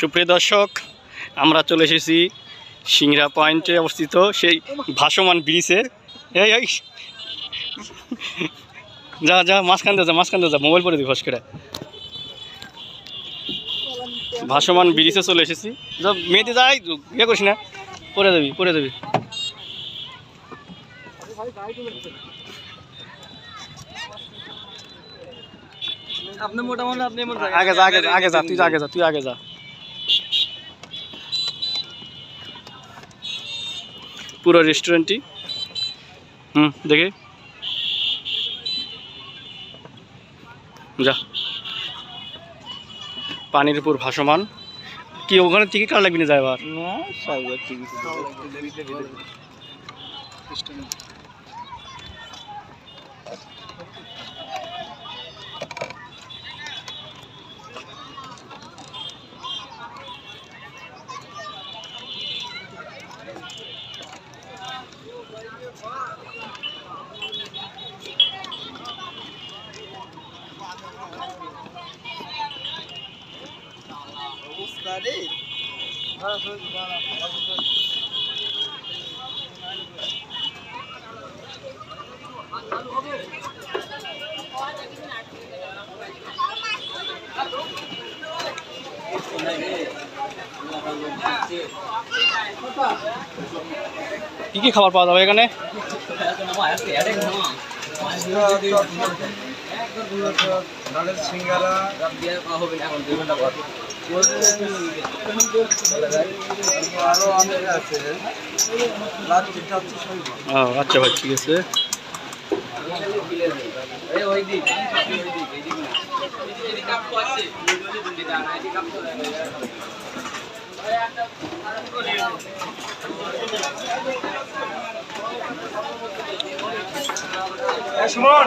সুপ্রিয় দর্শক আমরা চলে এসেছি সিংরা পয়েন্টে অবস্থিত সেই ভাসমান ব্রিজে। এই এই। যা যা মাঝখান যা মাঝখান যা মোবাইল পরে দিই ফস করে। ভাসমান ব্রিজে চলে এসেছি। যা মেয়েতে যাই ইয়ে করিস না পরে যাবি পরে যাবি। আপনি মোটামুটি আপনি আগে যা আগে যা আগে যা তুই আগে যা তুই আগে যা। পুরো রেস্টুরেন্টটি হুম, দেখে। যা। পানির উপর ভাসমান। কি, ওখানে টিকিট কার লাগবে না যায় সাইবার না কি কি খাবার পাওয়া যাবে এখানে? ডালের সিঙ্গারা। আচ্ছা ভাই ঠিক আছে। সুমন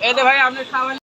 এই তো ভাই আপনি খাবেন